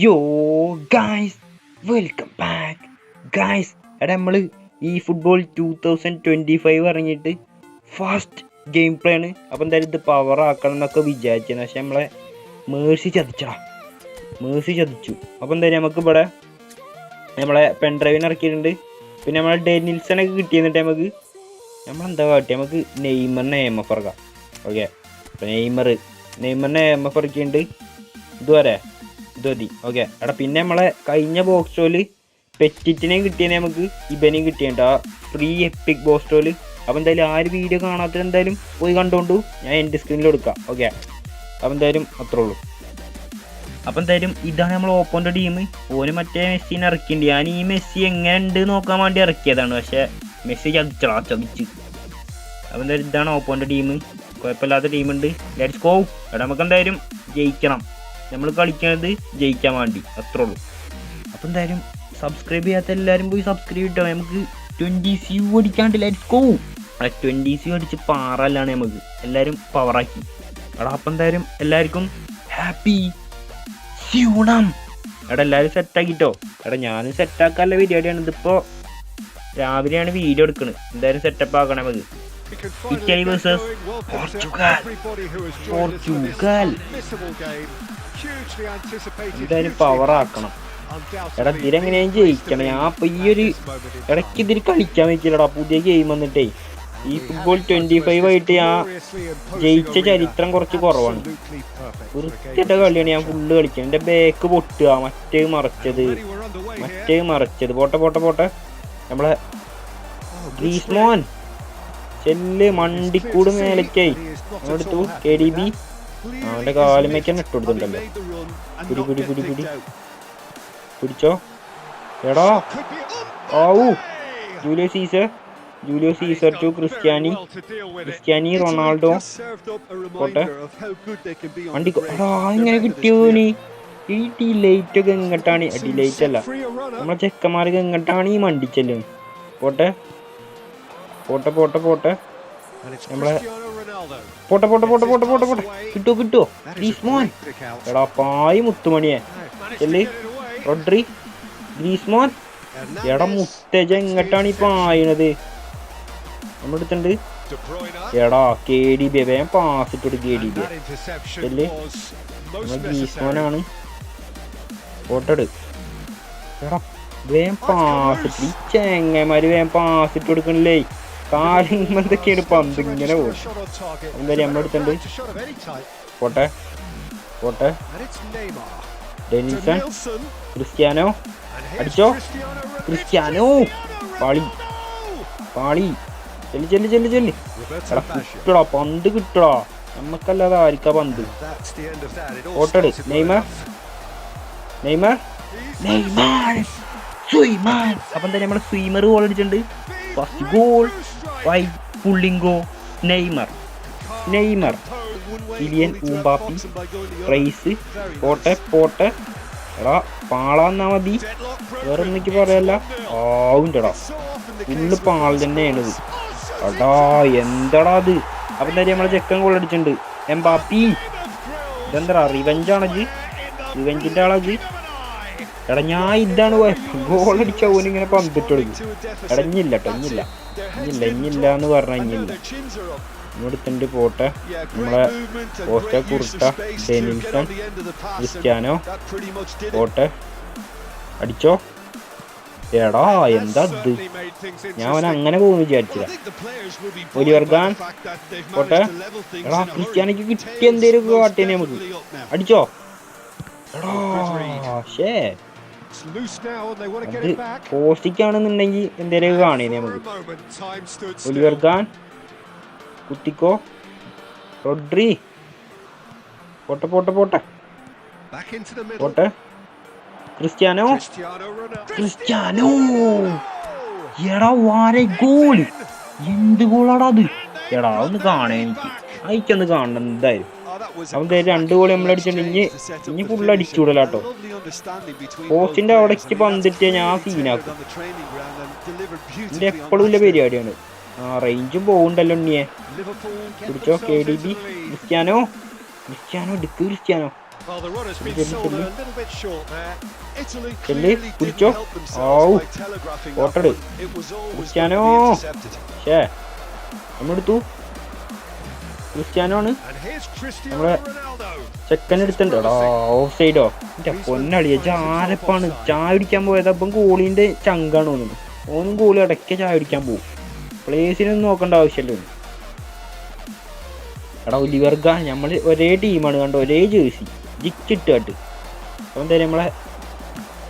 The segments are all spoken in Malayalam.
യോ ഗായ്സ് വെൽക്കം ബാക്ക് ഗായ്സ് എടാ നമ്മൾ ഈ football two thousand twenty five ഇറങ്ങിയിട്ട് ഫാസ്റ്റ് ഗെയിം പ്ലേ ആണ്. അപ്പം എന്തായാലും ഇത് പവർ ആക്കണം എന്നൊക്കെ വിചാരിച്ചത് പക്ഷെ നമ്മളെ മേഴ്സി ചതിച്ചടാ. മേഴ്സി ചതിച്ചു. അപ്പം എന്തായാലും നമുക്ക് ഇവിടെ നമ്മളെ പെൺഡ്രൈവിന് ഇറക്കിയിട്ടുണ്ട്. പിന്നെ നമ്മളെ ഡെനിൽസനൊക്കെ കിട്ടിയെന്നിട്ട് നമുക്ക് നമ്മളെന്താ കാട്ടി നമുക്ക് നെയ്മറിനെ എം എഫ് ഇറക്കാം. ഓക്കെ അപ്പോൾ നെയ്മർ നെയ്മറിനെ എം എഫ് ഇറക്കിയിട്ടുണ്ട്. ഇതുവരെ ഇത് മതി. ഓക്കെ എടാ പിന്നെ നമ്മളെ കഴിഞ്ഞ ബോക്സ് സ്റ്റോൽ പെറ്റിറ്റിനെയും കിട്ടിയതിനെ നമുക്ക് ഇബനെയും കിട്ടിയുണ്ട് ആ ഫ്രീ എപ്പിക് ബോക്സ് സ്റ്റോൽ അപ്പോൾ എന്തായാലും ആ ഒരു വീഡിയോ കാണാത്ത എന്തായാലും പോയി കണ്ടുകൊണ്ടു ഞാൻ എന്റെ സ്ക്രീനിൽ എടുക്കാം. ഓക്കെ അപ്പോൾ എന്തായാലും അത്രേ ഉള്ളൂ. അപ്പം എന്തായാലും ഇതാണ് നമ്മൾ ഓപ്പോന്റെ ടീം ഓന് മറ്റേ മെസ്സിനെ ഇറക്കിയിട്ടുണ്ട്. ഞാൻ ഈ മെസ്സി എങ്ങനെ ഉണ്ട് നോക്കാൻ വേണ്ടി ഇറക്കിയതാണ്. പക്ഷേ മെസ്സി ചതിച്ചടാ ചതിച്ച്. അപ്പം എന്തായാലും ഇതാണ് ഓപ്പോന്റെ ടീം കുഴപ്പമില്ലാത്ത ടീമുണ്ട് ലെറ്റ്സ് ഗോ എടാ നമുക്ക് എന്തായാലും ജയിക്കണം. നമ്മൾ കളിക്കുന്നത് ജയിക്കാൻ വേണ്ടി. അത്രേ ഉള്ളൂ. അപ്പം എന്തായാലും സബ്സ്ക്രൈബ് ചെയ്യാത്ത എല്ലാവരും പോയി സബ്സ്ക്രൈബ് ഇട്ടോ. നമുക്ക് ട്വന്റി സി യു അടിക്കാണ്ട് ലെറ്റ്സ് ഗോ ആ ട്വന്റി സി യു അടിച്ച് പാറല്ലാണ് നമുക്ക്. എല്ലാവരും പവറാക്കി എടാ അപ്പം എന്തായാലും എല്ലാവർക്കും ഹാപ്പി സ്യൂണം എടാ എല്ലാവരും സെറ്റാക്കിട്ടോ എടാ ഞാനും സെറ്റാക്കാനുള്ള പരിപാടിയാണ് ഇതിപ്പോൾ രാവിലെയാണ് വീഡിയോ എടുക്കുന്നത് എന്തായാലും സെറ്റപ്പ് ആക്കണം നമുക്ക്. Italy versus Portugal. Portugal. എന്തായാലും പവർ ആക്കണം. എടാ ഇതിലെങ്ങനെയും ജയിക്കണം? ഞാൻ അപ്പൊ ഈ ഒരു ഇടയ്ക്ക് ഇതിൽ കളിക്കാൻ വെക്കില്ലടാ പുതിയ ഗെയിം വന്നിട്ടേ. ഈ ഫുട്ബോൾ ട്വന്റി ഫൈവ് ആയിട്ട് ആ ജയിച്ച ചരിത്രം കുറച്ച് കുറവാണ്. വൃത്തിയുടെ കളിയാണ് ഞാൻ ഫുള്ള് കളിക്കുന്നത് എന്റെ ബാക്ക് പൊട്ടുക മറ്റേ മറച്ചത്. മറ്റേ മറച്ചത്. പോട്ടെ പോട്ടെ പോട്ടെ. നമ്മളെ ഗ്രീസ്മോൻ ചെല്ല് മണ്ടിക്കൂട് മേലക്കായി എടുത്തു. K D B. അവന്റെ കാലുമേക്ക് തന്നെ ഇട്ട് കൊടുത്തിട്ടുണ്ടല്ലോ പിടി പിടി പിടി പിടി. പിടിച്ചോ? എടാ. ആവൂ. Julio Cesar Julio Cesar to Cristiano. Cristiano Ronaldo. പോട്ടെ. വണ്ടി ഇങ്ങനെ കിട്ടിയോനി ഈ ടീ ലൈറ്റ് ഒക്കെ എങ്ങട്ടാണ് ഡി ലൈറ്റ് അല്ല. നമ്മളെ ചെക്കന്മാർക്ക് എങ്ങട്ടാണ് ഈ മണ്ടിച്ചല്ലോ പോട്ടെ. പോട്ടെ പോട്ടെ പോട്ടെ. നമ്മളെ പോട്ടെ പോട്ടെ പോട്ടെ പോട്ടെ പോട്ടെ പോട്ടെ. കിട്ടുമോ കിട്ടുമോ ഗ്രീസ്മോൻ. എടാ പായ് മുത്തുമണിയെ. ചെല്ല്. റോഡ്രി. ഗ്രീസ്മോൻ. എടാ മുത്തേജ എങ്ങട്ടാണ് ഈ പായണത്. നമ്മളെടുത്തുണ്ട് എടാ കെ ഡി ബി വേഗം പാസ് ഇട്ടിട്ട് കെ ഡി ബി ചെല്ല്. നമ്മൾ ഗ്രീസ്മോനാണ്. ഫോട്ടോ എടു എടാ വേഗം പാസ് ഇട്ട് ഈ ചെങ്ങന്മാര് വേഗം പാസ് ഇട്ട് കൊടുക്കണില്ലേ? കാര്യം എന്തൊക്കെയാണ് പന്ത് ഇങ്ങനെ പോകും എന്തായാലും നമ്മളെടുത്തുണ്ട് പോട്ടെ. പോട്ടെ. ഡെനിസൺ ക്രിസ്ത്യാനോ. അടിച്ചോ. ക്രിസ്ത്യാനോ. പാളി. പാളി. ചെല്ലി ചെല്ലി ചെല്ലി ചെല്ലി. കിട്ടടാ പന്ത് കിട്ടടാ. നമുക്കല്ലാതെ ആയിരിക്കാ പന്ത്? ഓട്ടട് നെയ്മർ. നെയ്മർ. നെയ്മർ. സുയ്മാൻ അപ്പം തന്നെ നമ്മളെ സ്വീമർ ഗോൾ അടിച്ചിട്ടുണ്ട്. ഫസ്റ്റ് ഗോൾ ബൈ പുള്ളിങ്കോ നെയ്മർ നെയ്മർ ഇലിയൻ ഊമ്പാപ്പി റൈസ് പോട്ടെ പോട്ടെ എടാ പാളാന്നാ മതി. വേറെ ഒന്നിക്ക് പറയല്ല? ആവുണ്ടടാ. ഫുള്ള് പാൾ തന്നെയാണിത്. എടാ എന്തടാ അത്? അപ്പം എന്തായാലും നമ്മളെ ചെക്കൻ ഗോൾ അടിച്ചിട്ടുണ്ട്. എംബാപ്പി. ഇതെന്താ റിവെഞ്ചാണജ് റിവെഞ്ചിന്റെ ആളജ് എടാ ഞാൻ ഇതാണ് ഗോൾ അടിച്ച ഓൻ ഇങ്ങനെ പന്തിട്ട് തുടങ്ങി എടാ ഇഞ്ഞില്ല കേട്ടോ ഇഞ്ഞില്ല ഇഞ്ഞില്ല എന്ന് പറഞ്ഞാൽ ഇഞ്ഞില്ല ഇവിടുത്തുണ്ട് പോട്ടെ. നമ്മളെ പോസ്റ്റ കുർട്ട ഡെനിൽസൺ ക്രിസ്ത്യാനോ പോട്ടെ. അടിച്ചോ? എടാ എന്താ ഇത്? ഞാൻ അവൻ അങ്ങനെ പോകുന്നു വിചാരിച്ചില്ല. ഒരു വർഗാൻ പോട്ടെ. എടാ ക്രിസ്ത്യാനിക്ക് കിട്ടിയ എന്തേലും കാട്ടിനെ നമുക്ക്. അടിച്ചോ? എടാ ഷേ അത് പോസ്റ്റിക്കാണെന്നുണ്ടെങ്കിൽ എന്തേലും കാണേനെ നമുക്ക്. ഒലിവർ ഖാൻ കുത്തിക്കോ റോഡ്രി. പോട്ടെ പോട്ടെ പോട്ടെ. പോട്ടെ. ക്രിസ്ത്യാനോ. ക്രിസ്ത്യാനോ എടാ വാരെ ഗോൾ എന്ത് ഗോളാടാ അത്? എടാ ഒന്ന് കാണേ എനിക്ക്. അയക്കൊന്ന് കാണണം എന്തായാലും. അവന്റെ രണ്ട് ഗോളി നമ്മൾ അടിച്ചിട്ടുണ്ട്. ഇനി ഫുള്ള് അടിച്ചുവിടലാട്ടോ പോസ്റ്റിന്റെ അവിടേക്ക് പന്തിട്ട് ഞാൻ സീനാക്കും എപ്പോഴും ഇല്ല പരിപാടിയാണ്. ആ റേഞ്ചും പോകുന്നുണ്ടല്ലോ ഉണ്ണിയെ. കുടിച്ചോ K D B Cristiano? Cristiano ഡിക്ക് ക്രിസ്ത്യാനോ. ക്രിസ്ത്യാനോ? ഷേ നമ്മെടുത്തു ക്രിസ്ത്യാനോ ആണ് നമ്മളെ ചെക്കൻ എടുത്തിട്ടുണ്ടോ എടാ ഓഫ് സൈഡോ എന്റെ പൊന്നളിയ ചാരപ്പാണ് ചായ പിടിക്കാൻ പോയത്. അപ്പം ഗോളിന്റെ ചങ്കാണ് തോന്നുന്നു. ഓനും ഗോളി ഇടയ്ക്ക് ചായ പിടിക്കാൻ പോകും പ്ലേസിനൊന്നും നോക്കേണ്ട ആവശ്യമില്ല. എടാ ഒലിവർഗ നമ്മൾ ഒരേ ടീമാണ് കണ്ടോ? ഒരേ ജേഴ്സി. ജിക്കിട്ട് കട്ട്. അപ്പം തരും നമ്മളെ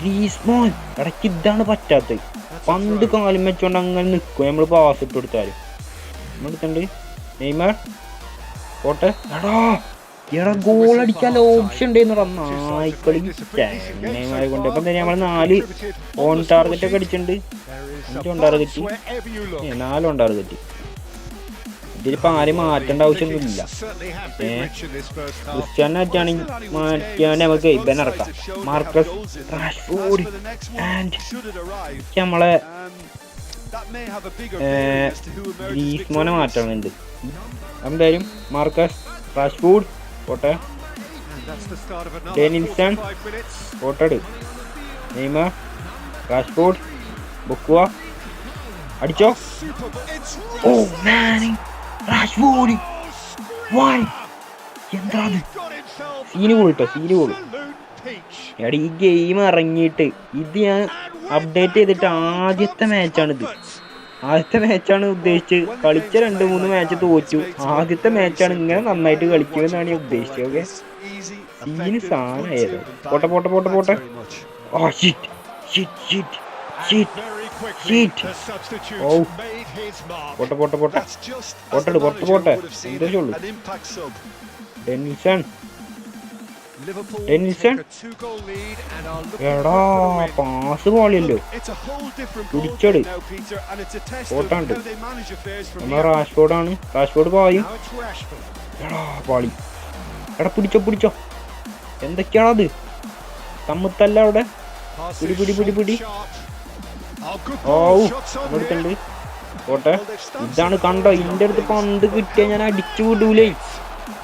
ഗ്രീസ്മോൻ ഇടയ്ക്ക് ഇതാണ് പറ്റാത്തത്. പന്ത് കാലും വെച്ചോണ്ട് അങ്ങനെ നിൽക്കും നമ്മൾ പാസ് ഇട്ട് കൊടുത്താലും. നമ്മൾ എടുത്തിട്ടുണ്ട് നെയ്മർ. പോട്ടെ എടാ എടാ ഗോൾ അടിക്കാൻ ഓപ്ഷൻ ഉണ്ടായിരുന്നടാ നായ്ക്കളി ചെങ്ങന്മാരെ കൊണ്ട് ഇപ്പം തന്നെ നമ്മൾ നാല് ഓൺ ടാർഗറ്റ് ഒക്കെ അടിച്ചിട്ടുണ്ട് അഞ്ച് you look. ഏ, നാല് ഓൺ ടാർഗറ്റ് ഇതിലിപ്പോൾ ആരും മാറ്റേണ്ട ആവശ്യമൊന്നുമില്ല ഏ. first half. ക്രിസ്ത്യാനായിട്ടാണെങ്കിൽ നമുക്ക് ഇബൻ ഇറക്കാം മാർക്കസ് ആൻഡ് നമ്മളെ ഗ്രീക്ക് മോനെ മാറ്റണുണ്ട് എന്തായാലും മാർക്കസ് റാഷ്ഫൂഡ് പോട്ടെ ഡേനിൽസൺ പോട്ടഡ് നെയ്മ റാഷ്ഫൂഡ് ബുക്കുവ. അടിച്ചോ. ഓ റാഷ്ഫൂഡ് വൈ. എന്താ സീന് കൂടിട്ടോ സീന് കൂടും. എടാ ഈ ഗെയിം ഇറങ്ങിയിട്ട് ഇത് ഞാൻ അപ്ഡേറ്റ് ചെയ്തിട്ട് ആദ്യത്തെ മാച്ചാണിത് ആദ്യത്തെ മാച്ചാണ് ഉദ്ദേശിച്ച് കളിച്ച രണ്ട് മൂന്ന് മാച്ച് തോറ്റു. ആദ്യത്തെ മാച്ചാണ് ഇങ്ങനെ നന്നായിട്ട് കളിക്കുമെന്നാണ് ഞാൻ ഉദ്ദേശിച്ചത് ഓക്കെ സീന് സാധനമായത്. പോട്ടെ പോട്ടെ പോട്ടെ പോട്ടെ. ഓ ഷിറ്റ് ഷിറ്റ് ഷിറ്റ് ഷിറ്റ് ഓ. പോട്ടെ പോട്ടെ പോട്ടെ പോട്ടെ, the പോട്ടെ, പോട്ടെ. എടാ പാസ് പോലെയല്ലോ കുടിച്ചട് പോട്ടാണ്ട് നമ്മളെ റാഷ്ബോർഡാണ് റാഷ്ബോർഡ് എടാ പാളി. എടാ പിടിച്ചോ പിടിച്ചോ. എന്തൊക്കെയാണത് തമ്മത്തല്ല അവിടെ. പിടി പിടി പിടി പിടി. ഓണ്ട് പോട്ടെ. ഇതാണ് കണ്ടോ? ഇന്റെ അടുത്ത് പന്ത് കിട്ടിയാ ഞാൻ അടിച്ചു വിടൂലേ.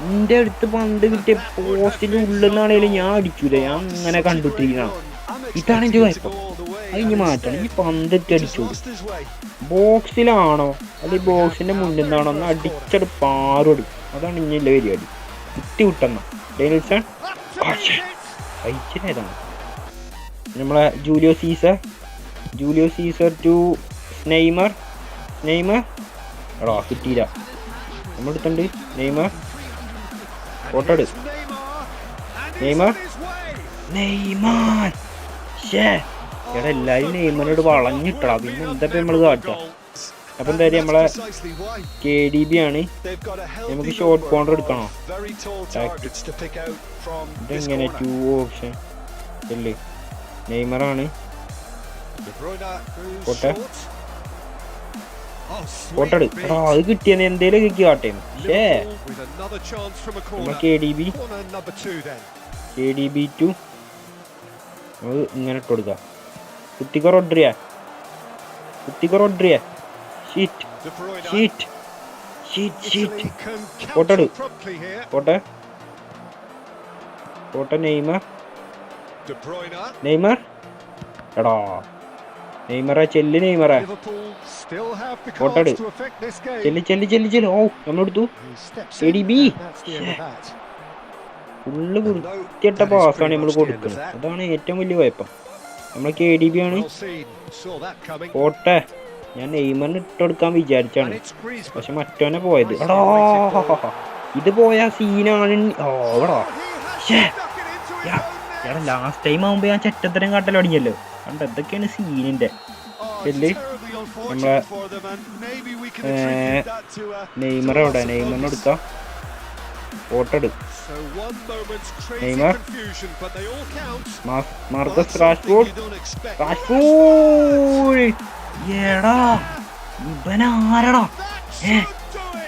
ഇന്റെ അടുത്ത് പണ്ട് കിട്ടിയ പോസ്റ്റിന്റെ ഉള്ളിൽ നിന്നാണേലും ഞാൻ അടിക്കൂല. ഞാൻ അങ്ങനെ കണ്ടിട്ടിരിക്കണം. ഇതാണ് എന്റെ കുഴപ്പം അത് ഇനി മാറ്റണം. ഈ പന്ത് ഇട്ട് അടിച്ചോളൂ. ബോക്സിലാണോ? അല്ലെങ്കിൽ ബോക്സിന്റെ മുന്നിൽ നിന്നാണോ ഒന്ന് അടിച്ചട് പാറോടി അതാണ് ഇനി എല്ലാ പരിപാടി. കുത്തി വിട്ടെന്ന. നമ്മളെ Julio Cesar Julio Cesar to Neymar. Neymar? എടാ കിട്ടിയില്ല. നമ്മളെടുത്തുണ്ട്. Neymar. What are these? Neymar Neymar ഷേ എടാ എല്ലാവരും നെയ്മറിനോട് വളഞ്ഞിട്ടാ പിന്നെ എന്താ നമ്മൾ കാട്ടുക അപ്പൊ എന്തായാലും നമ്മളെ കെ ഡി ബി ആണ്. നമുക്ക് ഷോർട്ട് കോണർ എടുക്കണോ? ഇതെങ്ങനെ ടു ഓപ്ഷൻ അല്ലേ നെയ്മറാണ് കോട്ടെ Bruyne moves Pote. short. Oh, sweet photo beat. എടാ അത് കിട്ടിയെന്ന് എന്തേലും കിട്ടി കാട്ടെ corner. K D B. K D B to നമുക്ക് ഇങ്ങനെ ഇട്ട് കൊടുക്കാം കുത്തിക്കോ റോഡ്രിയ കുത്തിക്കോ റോഡ്രിയ ഷീറ്റ്. ഷീറ്റ് ഷീറ്റ് ഷീറ്റ് here. പോട്ടെ പോട്ടെ നെയ്മർ. നെയ്മർ എടാ നെയ്മറെ ചെല്ല് നെയ്മറെ Liverpool ചെല്ലി ചെല്ലി ചെല്ലി ചെല്ലി. Oh end of that. Full വൃത്തിയിട്ട പാസ്സാണ് നമ്മൾ കൊടുക്കുന്നത് അതാണ് ഏറ്റവും വലിയ കുഴപ്പം. നമ്മൾ കെ ഡി ബി ആണ്. പോട്ടെ. ഞാൻ നെയ്മറിന് ഇട്ടെടുക്കാൻ വിചാരിച്ചാണ്. പക്ഷെ മറ്റവനെ പോയത്. ഇത് പോയ സീനാണ് എടാ. ലാസ്റ്റ് ടൈം ആകുമ്പോ ഞാൻ ചെറ്റത്തരം കാട്ടൽ തുടങ്ങിയല്ലോ കണ്ട എന്തൊക്കെയാണ് സീനിന്റെ നമ്മളെ നെയ്മർ എവിടെ? നെയ്മറിന് എടുക്കാം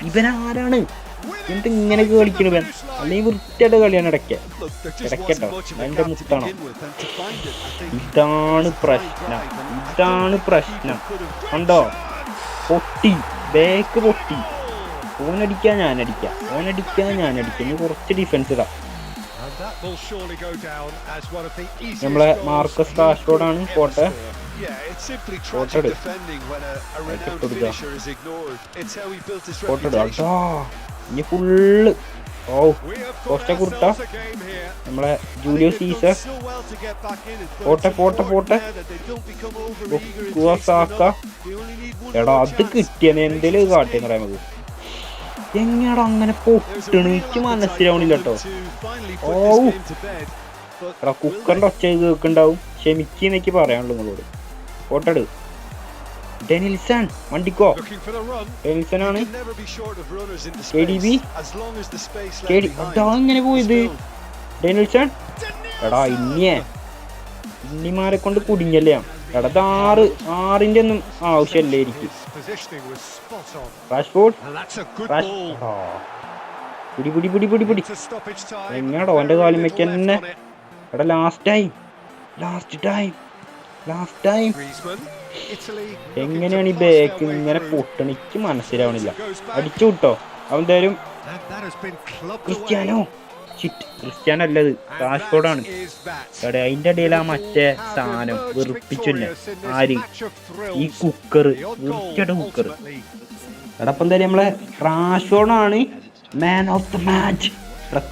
ഇവനാരാണ്? എന്നിട്ട് ഇങ്ങനൊക്കെ കളിക്കണു ഇവൻ. അല്ലെങ്കിൽ വൃത്തിയായിട്ട് കളിയാണ് ഇടയ്ക്ക്. ഇടയ്ക്കട്ടോ എന്റെ മുത്താണോ. ഇതാണ് പ്രശ്നം. അതാണ് പ്രശ്നം. ഉണ്ടോ പൊട്ടി. ബാക്ക് പൊട്ടി. ഓനടിക്കാൻ ഞാനടിക്കാം. ഓനടിക്കാൻ ഞാനടിക്കാം. ഇനി കുറച്ച് ഡിഫൻസ് ഇടാം. നമ്മളെ മാർക്കസ് കാഷ്റോഡ് ആണ് കോട്ട കോട്ടെടുത്ത ഇനി ഫുള്ള് ഓ കുറച്ചെ കുട്ട നമ്മളെ ജൂലിയോ സീസർ പോട്ടെ പോട്ടെ പോട്ടെ. എടാ അത് കിട്ടിയെന്ന് എന്തേലും കാട്ടി പറയാൻ നമുക്ക്. എങ്ങട അങ്ങനെ പൊട്ടണ? എനിക്ക് മനസ്സിലാവണില്ല കേട്ടോ ഓ. എടാ കുക്കറിന്റെ ഒച്ച കേക്കുണ്ടാവും ക്ഷമിക്ക എന്നൊക്കെ പറയാനുള്ളൂ നിങ്ങളോട്. പോട്ടെടു. ഡെനിൽസൺ മണ്ടിക്കോ ഡെനിൽസൺ ആണ് കെ ഡി ബി പോയത്. ഡെനിൽസൺ എടാ ഇന്നിയേ. ഇന്നിമാരെ കൊണ്ട് കുടുങ്ങിയല്ലേ. എടാ ഇത് ആറ് ആറിന്റെ ഒന്നും ആവശ്യമല്ലേ എനിക്ക്. His എന്റെ കാലം വെക്ക on. റാഷ്ഫോർഡ്. പിടി പിടി പിടി പിടി പിടി. എങ്ങനെയാടോ ഓന്റെ കാലും വെക്കാൻ തന്നെ? എടാ last time last time last time എങ്ങനെയാണ് ഈ ബാക്ക് ഇങ്ങനെ. പൊട്ടണിക്ക് മനസ്സിലാവണില്ല. അടിച്ചു വിട്ടോ അവൻ തരും ക്രിസ്ത്യാനോ? ക്രിസ്ത്യാനോ അല്ലത് that. എടാ അതിന്റെ ഇടയിൽ ആ മറ്റേ സാധനം this ആര്? ഈ കുക്കർ കുക്കർ അടപ്പം തരും നമ്മളെ റാഷോണാണ് man of the match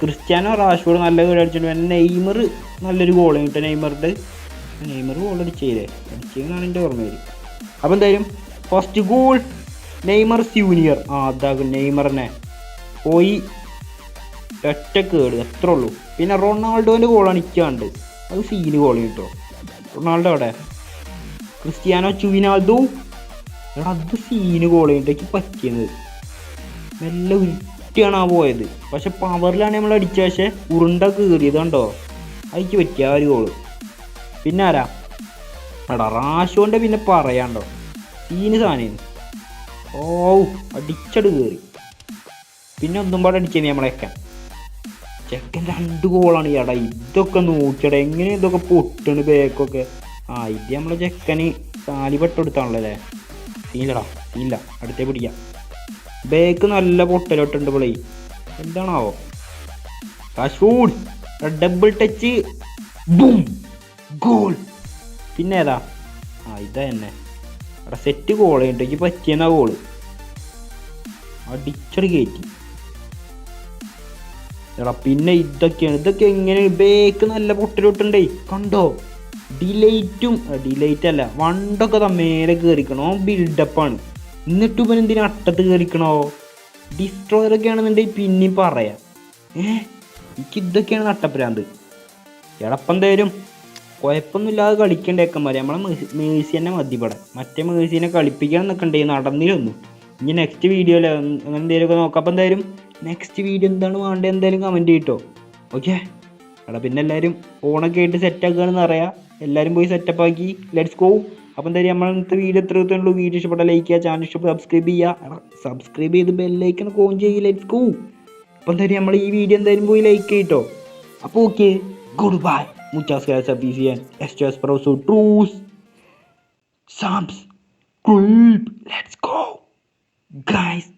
Cristiano Rashford നല്ല ഗോൾ അടിച്ചിട്ടുണ്ട്. നെയ്മർ നല്ലൊരു ഗോൾ കിട്ടും നെയ്മറുടെ നെയ്മർ ഗോൾ അടിച്ചേരെ. അടിച്ചെന്നാണ് എന്റെ വരും അപ്പം എന്തായാലും ഫസ്റ്റ് ഗോൾ നെയ്മർ സ്യൂനിയർ ആ അതാകും നെയ്മറിനെ. പോയി ഒറ്റ കേട് എത്ര ഉള്ളൂ പിന്നെ റൊണാൾഡോന്റെ ഗോൾ അടിക്കാണ്ട് അത് സീന് ഗോൾ കിട്ടോ. റൊണാൾഡോ അവിടെ ക്രിസ്ത്യാനോ ചുവിനാൾഡോ എടാ അത് സീന് ഗോൾ കിട്ടേക്ക് പറ്റിയത്. നല്ല ഉരുട്ടിയാണ് ആ പോയത്. പക്ഷെ പവറിലാണ് നമ്മൾ അടിച്ച പക്ഷെ ഉരുണ്ട കീറിയത് കണ്ടോ? അതിക്ക് പറ്റിയ ആ ഒരു ഗോൾ പിന്നെ ആരാ? എടാ റാഷോന്റെ പിന്നെ പറയാണ്ടോ? സീന് സാധനം. ഓ അടിച്ചട് കയറി പിന്നെ ഒന്നും പാടെ അടിച്ചേ നമ്മളെയൊക്കെ. ചെക്കൻ രണ്ട് ഗോളാണ് എടാ. ഇതൊക്കെ നോക്കിയടാ. എങ്ങനെ ഇതൊക്കെ പൊട്ടണ് ബേക്കൊക്കെ ആ ഇത് നമ്മളെ ചെക്കന് കാലി പെട്ടെടുത്താണല്ലോ സീനില്ലടാ സീനില്ല അടുത്തേ പിടിക്കാം. ബേക്ക് നല്ല പൊട്ടലോട്ടുണ്ട് പിള്ളേ എന്താണാവോ? കാശൂഡ് ഡബിൾ ടച്ച് ബൂം ഗോൾ പിന്നെ ഏതാ? ആ ഇതാ തന്നെ. അവിടെ സെറ്റ് ഗോൾ എനിക്ക് പറ്റിയെന്നാ ഗോൾ അടിച്ചടി കയറ്റി. എടാ പിന്നെ ഇതൊക്കെയാണ്. ഇതൊക്കെ എങ്ങനെ? ബേക്ക് നല്ല പൊട്ടലോട്ടുണ്ടേ. കണ്ടോ? ഡിലൈറ്റും ഡിലൈറ്റ് അല്ല വണ്ടൊക്കെ തമ്മേലെ മേലെ കയറിക്കണോ ബിൽഡപ്പാണ് എന്നിട്ട് ഇവൻ എന്തിനാ അട്ടത്ത് കയറിക്കണോ ഡിസ്ട്രോയറൊക്കെ ആണെന്നുണ്ടെങ്കിൽ പിന്നെയും പറയാം. ഏ? എനിക്ക് ഇതൊക്കെയാണ് നട്ടപ്രാന്ത് എടപ്പം തരും കുഴപ്പമൊന്നുമില്ലാതെ കളിക്കണ്ടേക്കന്മാരെ നമ്മളെ മേഴ്സി തന്നെ മതിപ്പെടാം മറ്റേ മേഴ്സിനെ കളിപ്പിക്കാൻ നിൽക്കണ്ടേ നടന്നിരുന്നു ഇനി നെക്സ്റ്റ് വീഡിയോയിൽ അങ്ങനെ എന്തെങ്കിലുമൊക്കെ നോക്കാം. അപ്പം എന്തായാലും നെക്സ്റ്റ് വീഡിയോ എന്താണ് വേണ്ടത് എന്തായാലും കമന്റ് ചെയ്യട്ടോ ഓക്കെ എടാ പിന്നെ എല്ലാവരും ഫോണൊക്കെ ആയിട്ട് സെറ്റ് ആക്കുകയാണെന്ന് അറിയാം. എല്ലാവരും പോയി സെറ്റപ്പ് ആക്കി. ലെറ്റ്സ് ഗോ അപ്പം എന്തായാലും നമ്മൾ ഇന്നത്തെ വീഡിയോ എത്ര ഉള്ളൂ. വീഡിയോ ഇഷ്ടപ്പെട്ട ലൈക്ക് ചെയ്യുക ചാനൽ ഇഷ്ടപ്പെട്ട സബ്സ്ക്രൈബ് ചെയ്യുക. സബ്സ്ക്രൈബ് ചെയ്ത് ബെല്ലൈക്കൺ കോൺ ചെയ്യുക ലെറ്റ്സ് ഗോ അപ്പം എന്തായാലും നമ്മൾ ഈ വീഡിയോ എന്തായാലും പോയി ലൈക്ക് ചെയ്യട്ടോ അപ്പോൾ okay good bye vosotros subscribe let's go guys